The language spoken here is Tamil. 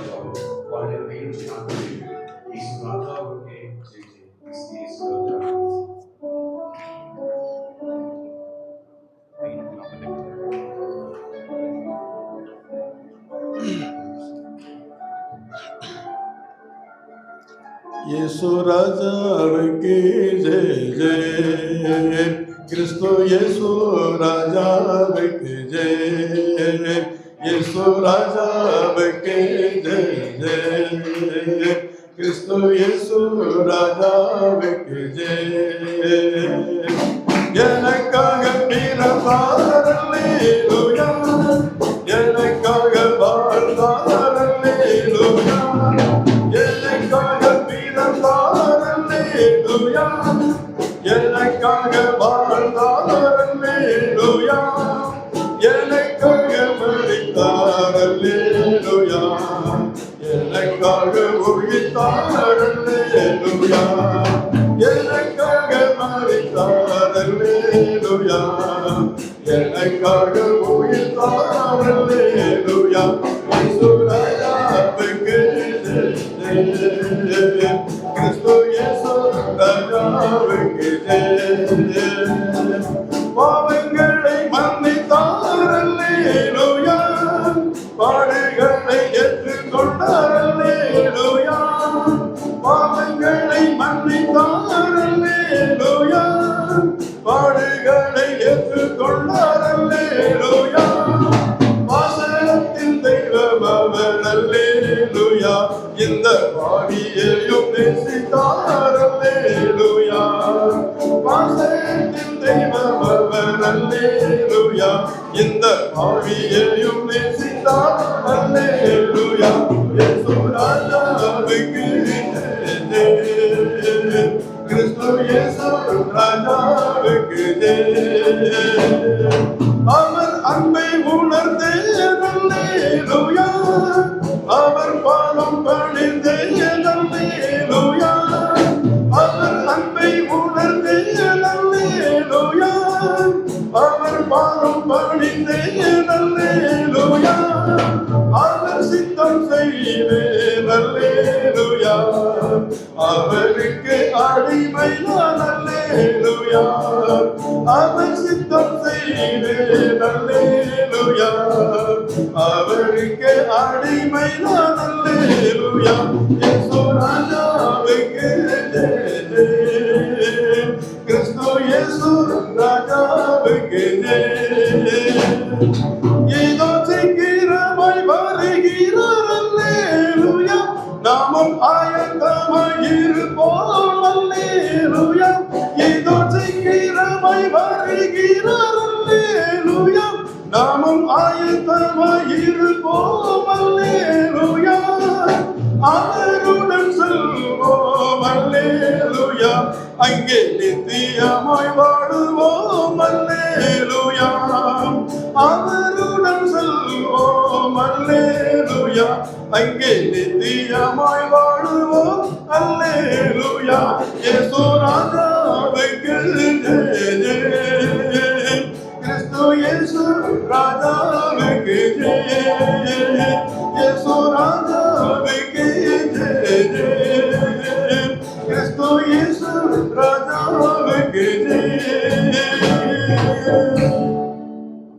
வாழ்கிறோம் வாழ்க்கையின் நாட்களில் இயேசு ராஜாவுக்கே ஜெய் ஜெய் கிறிஸ்து இயேசு ராஜா இயேசு ராஜாவுக்கு ஜெய ஜெய கிறிஸ்து இயேசு ராஜாவுக்கு ஜெய இயேசு ராஜாவுக்கு ஜெய கிறிஸ்து இயேசு ராஜாவுக்கு ஜெய எனக்காக பிறந்தார் அல்லேலூயா எனக்காக வாழ்ந்தார் அல்லேலூயா எனக்காக பிறந்தார் அல்லேலூயா எனக்காக வாழ்ந்தார் மறித்தார் அல்லேலூயா எனக்காக உயிர்த்தார் அல்லேலூயா இயேசு ராஜாவுக்கு ஜெய. கிறிஸ்து இயேசு ராஜாவுக்கு இந்த பாவியையும் நேசித்தார் அல்லேலூயா வாசகத்தின் தெய்வம் அவர் அல்லேலூயா இந்த பாவியையும் நேசித்தார் அல்லேலூயா இயேசு ராஜாவுக்கு கிறிஸ்து இயேசு ராஜாவுக்கு அவர் அன்பை உணர்ந்தே அவர் சித்தம் செய்வே அவருக்கு அடிமை நான் அல்லேலூயா நாம் ஆயத்தமாய் இருப்போம். அவருடன் செல்வோம். அல்லேலூயா. அங்கே நித்தியமாய் வாடுவோம் அல்லேலூயா. அவருடன் செல்வோம். அல்லேலூயா. அங்கே நித்தியமாய் வாழுவோம். அல்லேலூயா. இயேசு Radha me kete, ye